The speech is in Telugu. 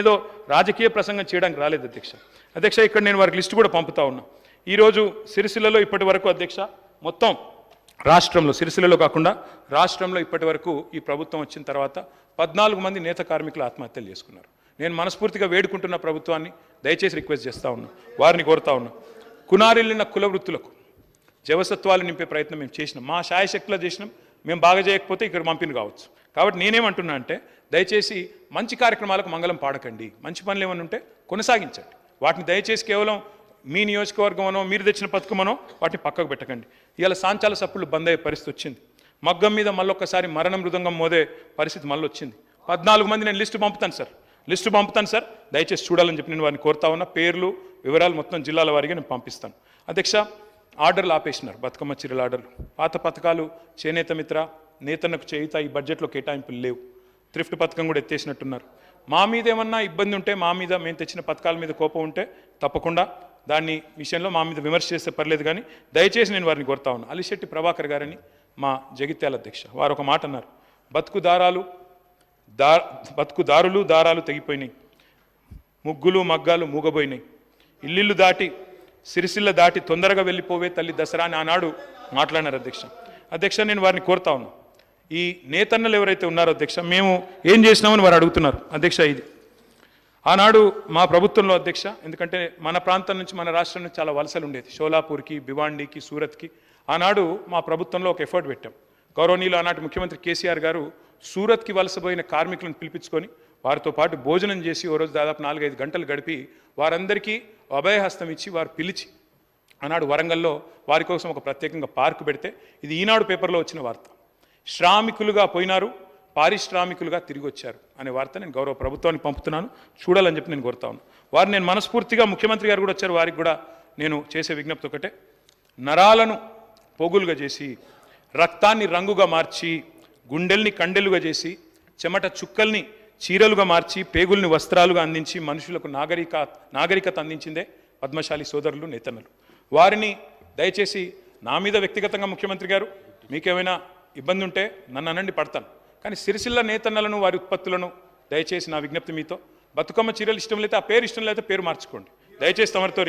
ఏదో రాజకీయ ప్రసంగం చేయడానికి రాలేదు అధ్యక్ష. అధ్యక్ష ఇక్కడ నేను వారికి లిస్టు కూడా పంపుతా ఉన్నా. ఈరోజు సిరిసిల్లలో ఇప్పటి వరకు అధ్యక్ష మొత్తం రాష్ట్రంలో సిరిసిల్లలో కాకుండా రాష్ట్రంలో ఇప్పటి వరకు ఈ ప్రభుత్వం వచ్చిన తర్వాత పద్నాలుగు మంది నేత కార్మికులు ఆత్మహత్యలు చేసుకున్నారు. నేను మనస్ఫూర్తిగా వేడుకుంటున్న ప్రభుత్వాన్ని దయచేసి రిక్వెస్ట్ చేస్తా ఉన్నా వారిని కోరుతా ఉన్నా. కునారిల్లిన కుల వృత్తులకు జవసత్వాలు నింపే ప్రయత్నం మేము చేసినాం. మా శాయశక్తిలో చేసినాం. మేము బాగా చేయకపోతే ఇక్కడ పంపిణీ కావచ్చు. కాబట్టి నేనేమంటున్నా అంటే దయచేసి మంచి కార్యక్రమాలకు మంగళం పాడకండి. మంచి పనులు ఏమైనా ఉంటే కొనసాగించండి. వాటిని దయచేసి కేవలం మీ నియోజకవర్గమనో మీరు తెచ్చిన పథకమనో వాటిని పక్కకు పెట్టకండి. ఇవాళ సాంచాల సప్పులు బంద్ అయ్యే పరిస్థితి వచ్చింది. మగ్గం మీద మళ్ళొక్కసారి మరణ మృదంగం మోదే పరిస్థితి మళ్ళీ వచ్చింది. పద్నాలుగు మంది నేను లిస్టు పంపుతాను సార్. లిస్టు పంపుతాను సార్. దయచేసి చూడాలని చెప్పి నేను వారిని కోరుతా ఉన్నా. పేర్లు వివరాలు మొత్తం జిల్లాల వారిగా నేను పంపిస్తాను. అధ్యక్ష ఆర్డర్లు ఆపేసినారు. బతుకమ్మ చీరల ఆర్డర్లు. పాత పథకాలు చేనేత మిత్ర నేతన్నకు చేయుత ఈ బడ్జెట్లో కేటాయింపులు లేవు. థ్రిఫ్ట్ పథకం కూడా ఎత్తేసినట్టున్నారు. మా మీద ఏమన్నా ఇబ్బంది ఉంటే మా మీద మేము తెచ్చిన పథకాల మీద కోపం ఉంటే తప్పకుండా దాన్ని విషయంలో మా మీద విమర్శ చేస్తే పర్లేదు కానీ దయచేసి నేను వారిని కోరుతా ఉన్నాను అలిశెట్టి ప్రభాకర్ గారని మా జగిత్యాల అధ్యక్ష. వారు ఒక మాట అన్నారు. బతుకు దారాలు దా బతుకు దారులు దారాలు తెగిపోయినాయి. ముగ్గులు మగ్గాలు మూగబోయినాయి. ఇల్లిల్లు దాటి సిరిసిల్ల దాటి తొందరగా వెళ్ళిపోవే తల్లి దసరా అని ఆనాడు మాట్లాడినారు అధ్యక్ష. అధ్యక్ష నేను వారిని కోరుతా ఉన్నాను ఈ నేతన్నలు ఎవరైతే ఉన్నారో అధ్యక్ష మేము ఏం చేసినామని వారు అడుగుతున్నారు. అధ్యక్ష ఇది ఆనాడు మా ప్రభుత్వంలో అధ్యక్ష ఎందుకంటే మన ప్రాంతం నుంచి మన రాష్ట్రం నుంచి చాలా వలసలు ఉండేది. షోలాపూర్కి భివాండికి సూరత్కి. ఆనాడు మా ప్రభుత్వంలో ఒక ఎఫర్ట్ పెట్టాం. గౌరవనీయులు ఆనాటి ముఖ్యమంత్రి కేసీఆర్ గారు సూరత్కి వలసపోయిన కార్మికులను పిలిపించుకొని వారితో పాటు భోజనం చేసి ఓ రోజు దాదాపు నాలుగైదు గంటలు గడిపి వారందరికీ అభయహస్తం ఇచ్చి వారు పిలిచి ఆనాడు వరంగల్లో వారి కోసం ఒక ప్రత్యేకంగా పార్క్ పెడితే ఇది ఈనాడు పేపర్లో వచ్చిన వార్త. శ్రామికులుగా పోయినారు పారిశ్రామికులుగా తిరిగి వచ్చారు అనే వార్త నేను గౌరవ ప్రభుత్వానికి పంపుతున్నాను. చూడాలని చెప్పి నేను కోరుతా ఉన్నాను వారు నేను మనస్ఫూర్తిగా ముఖ్యమంత్రి గారు కూడా వచ్చారు వారికి కూడా నేను చేసే విజ్ఞప్తి ఒకటే. నరాలను పోగులుగా చేసి రక్తాన్ని రంగుగా మార్చి గుండెల్ని కండెలుగా చేసి చెమట చుక్కల్ని చీరలుగా మార్చి పేగుల్ని వస్త్రాలుగా అందించి మనుషులకు నాగరిక నాగరికత అందించిందే పద్మశాలి సోదరులు నేతన్నలు. వారిని దయచేసి నా మీద వ్యక్తిగతంగా ముఖ్యమంత్రి గారు మీకేమైనా ఇబ్బంది ఉంటే నన్ను అనండి పడతాను. కానీ సిరిసిల్ల నేతన్నలను వారి ఉత్పత్తులను దయచేసి నా విజ్ఞప్తి మీతో. బతుకమ్మ చీరలు ఇష్టం లేతే ఆ పేరు ఇష్టం లేకపోతే పేరు మార్చుకోండి. దయచేసి తమరితో